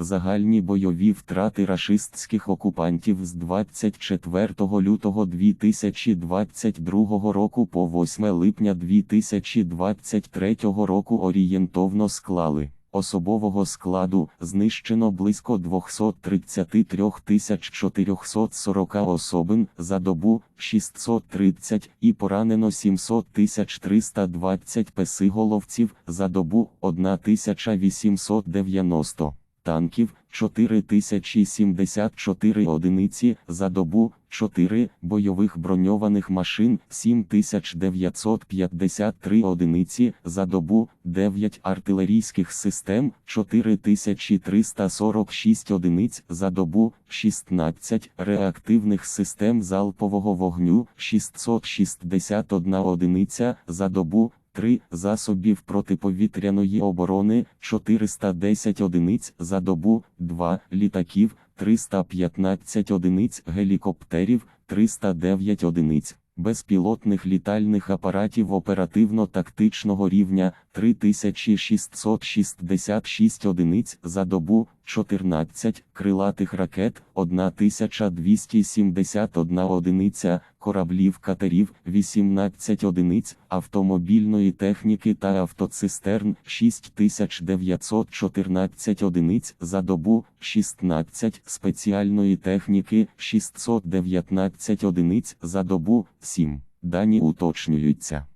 Загальні бойові втрати рашистських окупантів з 24 лютого 2022 року по 8 липня 2023 року орієнтовно склали. Особового складу знищено близько 233 440 особин за добу 630 і поранено 700 320 песиголовців за добу 1890 танків 4074 одиниці за добу, 4 бойових броньованих машин 7953 одиниці за добу, 9 артилерійських систем 4346 одиниць за добу, 16 реактивних систем залпового вогню 661 одиниця за добу, 3 засобів протиповітряної оборони 410 одиниць за добу, 2 літаків 315 одиниць гелікоптерів 309 одиниць. Безпілотних літальних апаратів оперативно-тактичного рівня 3666 одиниць за добу, 14 крилатих ракет, 1271 одиниця, кораблів катерів, 18 одиниць, автомобільної техніки та автоцистерн, 6914 одиниць за добу, 16 спеціальної техніки, 619 одиниць за добу, 7. Дані уточнюються.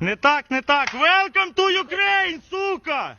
Не так, не так. Welcome to Ukraine, сука!